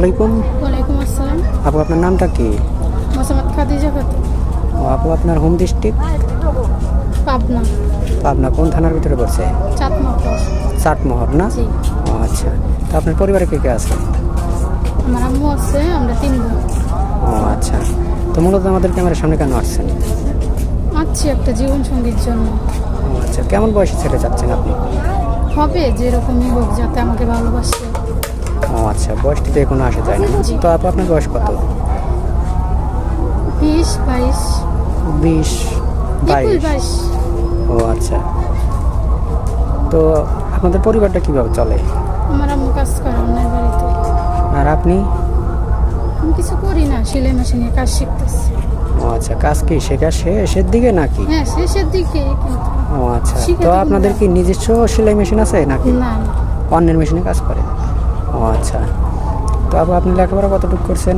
ওয়ালাইকুম ওয়ালাইকুম আসসালাম। আপু আপনার নামটা কি? মোসাম্মদ খাদিজা খাতুন। আপু আপনার হোম ডিস্ট্রিক্ট? পাবনা। পাবনা কোন থানার ভিতরে পড়ছে? চাঁদমকর চাটমোহর না? ও আচ্ছা। তো আপনার পরিবারে কে কে আছে? আমার আম্মু আছে আমরা তিন বোন। ও আচ্ছা। তো মূলত আমাদের ক্যামেরার সামনে কেন আসছেন? আছি একটা জীবন সঙ্গীর জন্য। ও আচ্ছা। কেমন বয়সে ছেলে চাচ্ছেন আপনি? হবে যেরকমই হোক যাতে আমাকে ভালোবাসে। ও আচ্ছা বয়সটি তো এখনও আসা যায় না তো আপু আপনার বয়স কত? বিশ বাইশ। বিশ বাইশ। ও আচ্ছা। তো আপনাদের পরিবারটা কীভাবে চলে? আমার আম্মু কাজ করে অন্যের বাড়িতে। আর আপনি? আমি কিছু করি না সেলাই মেশিনে কাজ শিখতেছি। ও আচ্ছা কাজ কি শেখা শেষের দিকে নাকি? হ্যাঁ শেষের দিকে কিন্তু ও আচ্ছা তো আপনাদের কি নিজস্ব সেলাই মেশিন আছে নাকি? না। অন্যের মেশিনে কাজ করে? ও আচ্ছা। তো আপু আপনি লেখাপড়া কতটুকু করছেন?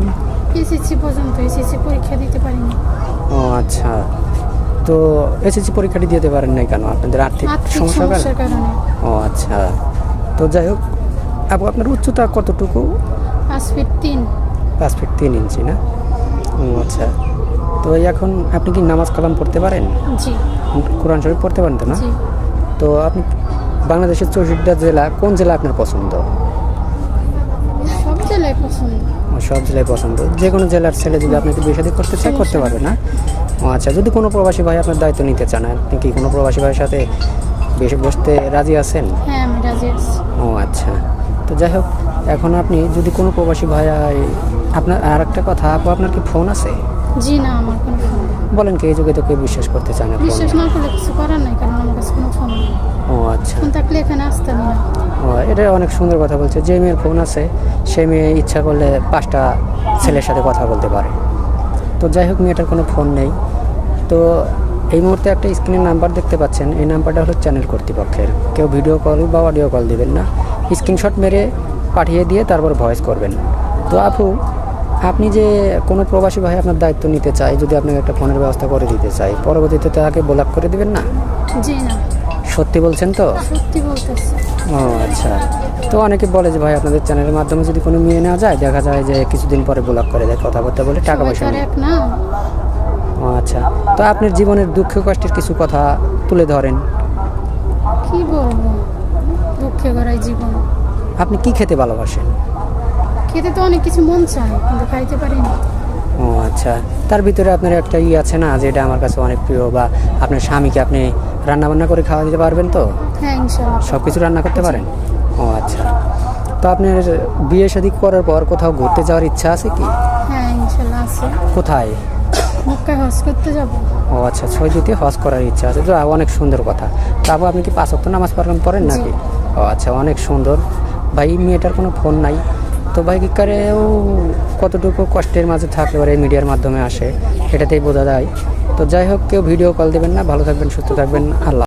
এসএসসি পর্যন্ত এসএসসি পরীক্ষা দিতে পারিনি। ও আচ্ছা। তো এসএসসি পরীক্ষাটি দিতে পারেন নাই কেন? আপনাদের আর্থিক সমস্যার কারণে? ও আচ্ছা। তো যাই হোক আপু আপনার উচ্চতা কতটুকু? পাঁচ ফিট তিন। পাঁচ ফিট তিন ইঞ্চি না? ও আচ্ছা। তো এখন আপনি কি নামাজ কালাম পড়তে পারেন? জি। কোরআন শরীফ পড়তে পারেন তো না? জি। তো আপনি বাংলাদেশের চৌষট্টিটা জেলা কোন জেলা আপনার পছন্দ? জেলায় পছন্দ? সব জেলায় পছন্দ। যে কোনো জেলার ছেলে যদি আপনি বিয়ে শাদী করতে চায় করতে পারবে না? ও আচ্ছা যদি কোনো প্রবাসী ভাই আপনার দায়িত্ব নিতে চান আপনি কি কোনো প্রবাসী ভাইয়ের সাথে বেশি বসতে রাজি আছেন? হ্যাঁ আমি রাজি আছি। ও আচ্ছা। তো যাই হোক এখন আপনি যদি কোনো প্রবাসী ভাই আপনার আর একটা কথা আপু আপনার কি ফোন আছে? জি না আমার কোনো ফোন। বলেন কি এই যুগে তো কেউ বিশ্বাস করতে চায় না বিশ্বাস না করলে কিছু করার নাই কারণ আমার কাছে কোনো ফোন নেই। ও আচ্ছা। ফোন থাকলে এখানে আসতাম না। ও এটা অনেক সুন্দর কথা বলছে। যে মেয়ের ফোন আছে সে মেয়ে ইচ্ছা করলে পাঁচটা ছেলের সাথে কথা বলতে পারে। তো যাই হোক মেয়েটার কোনো ফোন নেই। তো এই মুহূর্তে একটা স্ক্রিনের নাম্বার দেখতে পাচ্ছেন। এই নাম্বারটা হলো চ্যানেল কর্তৃপক্ষের। কেউ ভিডিও কল বা অডিও কল দিবেন না। স্ক্রিনশট মেরে পাঠিয়ে দিয়ে তারপর ভয়েস করবেন। তো আপু আপনি যে কোনো প্রবাসী ভাই আপনার দায়িত্ব নিতে চায় যদি আপনাকে একটা ফোনের ব্যবস্থা করে দিতে চাই পরবর্তীতে তাকে ব্লক করে দিবেন না? জি না। সত্যি বলছেন তো? সত্যি বলতেছি। ও আচ্ছা। তো অনেকে বলে যে ভাই আপনাদের চ্যানেলের মাধ্যমে যদি কোনো মেয়ে নেওয়া যায় দেখা যায় যে কিছুদিন পরে ব্লক করে দেয় কথাবার্তা বলে টাকা পয়সা না। ও আচ্ছা। তো আপনার জীবনের দুঃখ কষ্টের কিছু কথা তুলে ধরেন। কি বলব? দুঃখে গড়াই জীবন। আপনি কি খেতে ভালোবাসেন? খেতে তো অনেক কিছু মন চায় কিন্তু খাইতে পারি না। ও আচ্ছা তার ভিতরে আপনার একটা ই আছে না যে এটা আমার কাছে অনেক প্রিয় বা আপনার স্বামীকে আপনি রান্না বান্না করে খাওয়া দিতে পারবেন তো? হ্যাঁ ইনশাল্লাহ সব কিছু রান্না করতে পারেন? ও আচ্ছা তো আপনার বিয়ে শাদী করার পর কোথাও ঘুরতে যাওয়ার ইচ্ছা আছে কি? হ্যাঁ ইনশাল্লাহ আছে। কোথায়? মক্কায় হজ করতে যাব। ও আচ্ছা ছয় দিতে হজ করার ইচ্ছা আছে তো অনেক সুন্দর কথা। তারপর আপনি কি পাঁচ অক্ট নামাজ করেন নাকি? ও আচ্ছা অনেক সুন্দর। ভাই মেয়েটার কোনো ফোন নাই? তো কারেও কতটুকু কষ্টের মাঝে থাকলে পারে মিডিয়ার মাধ্যমে আসে, এটাতেই বোঝা যায়। তো যাই হোক, কেউ ভিডিও কল দেবেন না, ভালো থাকবেন, সুস্থ থাকবেন, আল্লাহ